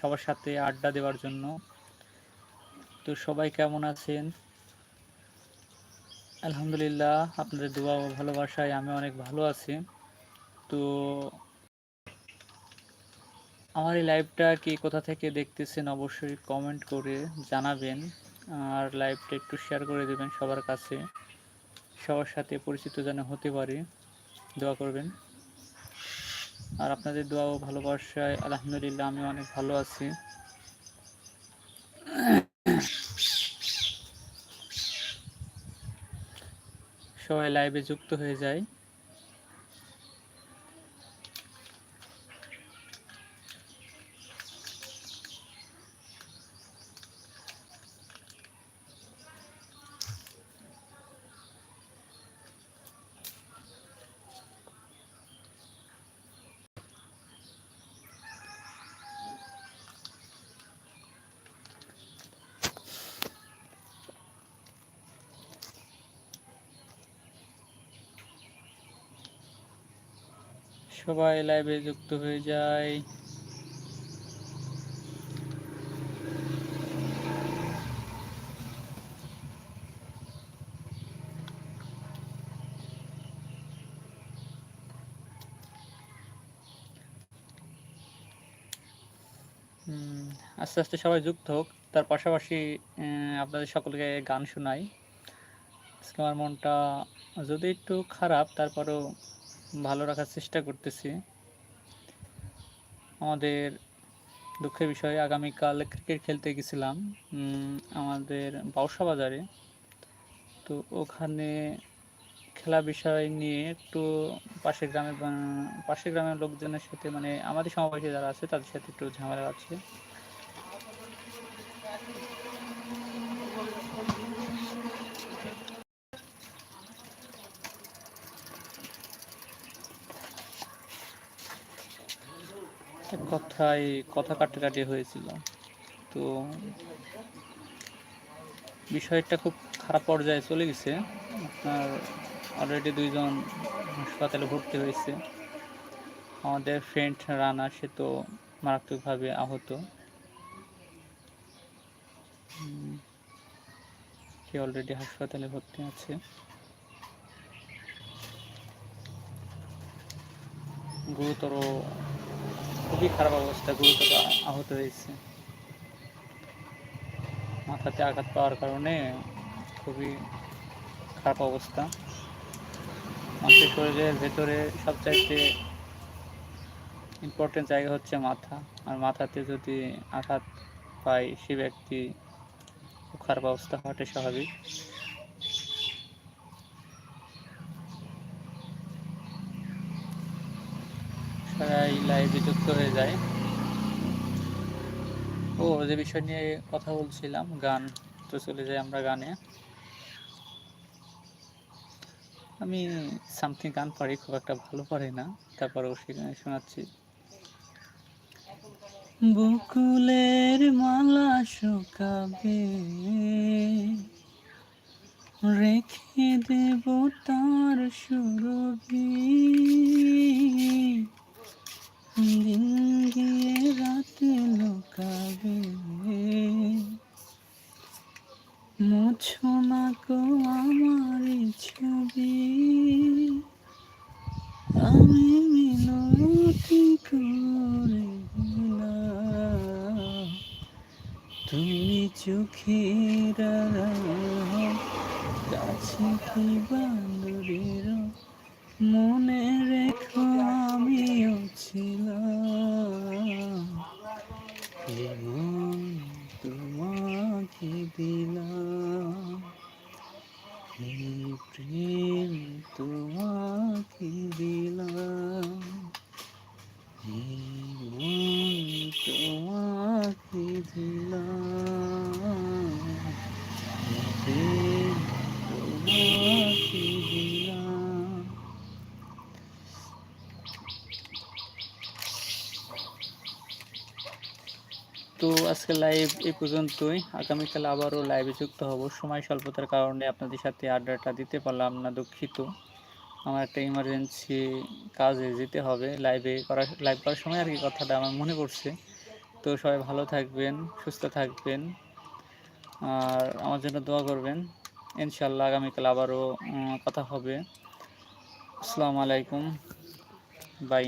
সবার সাথে আড্ডা দেওয়ার জন্য। তো সবাই কেমন আছেন? আলহামদুলিল্লাহ, আপনাদের দোয়া ও ভালোবাসায় আমি অনেক ভালো আছি। তো আমার এই লাইভটা কি কোথা থেকে দেখতেছেন অবশ্যই কমেন্ট করে জানাবেন। আর লাইভটা একটু শেয়ার করে দেবেন সবার কাছে। সবার সাথে পরিচিত যেন হতে পারে। দোয়া করবেন। আর আপনাদের দোয়া ও ভালোবাসায় আলহামদুলিল্লাহ আমি অনেক ভালো আছি। সবাই লাইভে যুক্ত হয়ে যায়। সবাই লাইভে যুক্ত হয়ে যায়। আস্তে আস্তে সবাই যুক্ত হোক। তার পাশাপাশি আপনাদের সকলকে গান শোনাই। আজকে আমার মনটা যদি একটু খারাপ, তারপরেও ভালো রাখার চেষ্টা করতেছি। আমাদের দুঃখের বিষয়ে, আগামীকাল ক্রিকেট খেলতে গেছিলাম আমাদের বাউসা বাজারে তো ওখানে খেলা বিষয় নিয়ে একটু পাশের গ্রামের পাশের গ্রামের লোকজনের সাথে মানে আমাদের সমাবেশে যারা আছে, তাদের সাথে একটু ঝামেলা আছে। এক কথায়, কথা কাটাকাটি হয়েছিল। তো বিষয়টা খুব খারাপ পর্যায়ে চলে গেছে। আপনার অলরেডি দুইজন হাসপাতালে ভর্তি হয়েছে। আমাদের ফ্রেন্ড রানা, সে তো মারাত্মকভাবে আহত। সে অলরেডি হাসপাতালে ভর্তি আছে। গুরুতর খুবই খারাপ অবস্থা, গুরুতর আহত হয়েছে। মাথাতে আঘাত পাওয়ার কারণে খুবই খারাপ অবস্থা। মানুষের শরীরের ভেতরে সবচাইতে ইম্পর্টেন্ট জায়গা হচ্ছে মাথা। আর মাথাতে যদি আঘাত পায় সে ব্যক্তি খুব খারাপ অবস্থা হওয়াটাই স্বাভাবিক। সবাই লাইভে যুক্ত হয়ে যায়। ও, যে বিষয় নিয়ে কথা বলছিলাম, গান। তো চলে যাই আমরা গানে। আমি সামথিং গান পারি, খুব একটা ভালো পারি না। তারপরেও সেখানে শোনাচ্ছি। বকুলের মালা শুকাবে, রেখে দেব তার সুরভি। দিন গিয়ে রাতে লোকাবে মুছো না গো আমার ছবি আমি মিনতি করে তুমি চোখের কাছে কি বান্দরের মনে তোমাকে দিলাম। এই প্রেম তোমাকে দিলাম এই মন তোমাকে দিলাম এই প্রেম তোমাকে দিলাম তো আজকে লাইভ এ পর্যন্তই। আগামীকাল আবারও লাইভে যুক্ত হব। সময় স্বল্পতার কারণে আপনাদের সাথে আড্ডাটা দিতে পারলাম না, দুঃখিত। আমার একটা ইমার্জেন্সি কাজে যেতে হবে। লাইভে করার লাইভ করার সময় আর কি কথাটা আমার মনে পড়ছে। তো সবাই ভালো থাকবেন, সুস্থ থাকবেন। আর আমার জন্য দোয়া করবেন। ইনশাল্লাহ আগামীকাল আবারও কথা হবে। আসসালামু আলাইকুম। বাই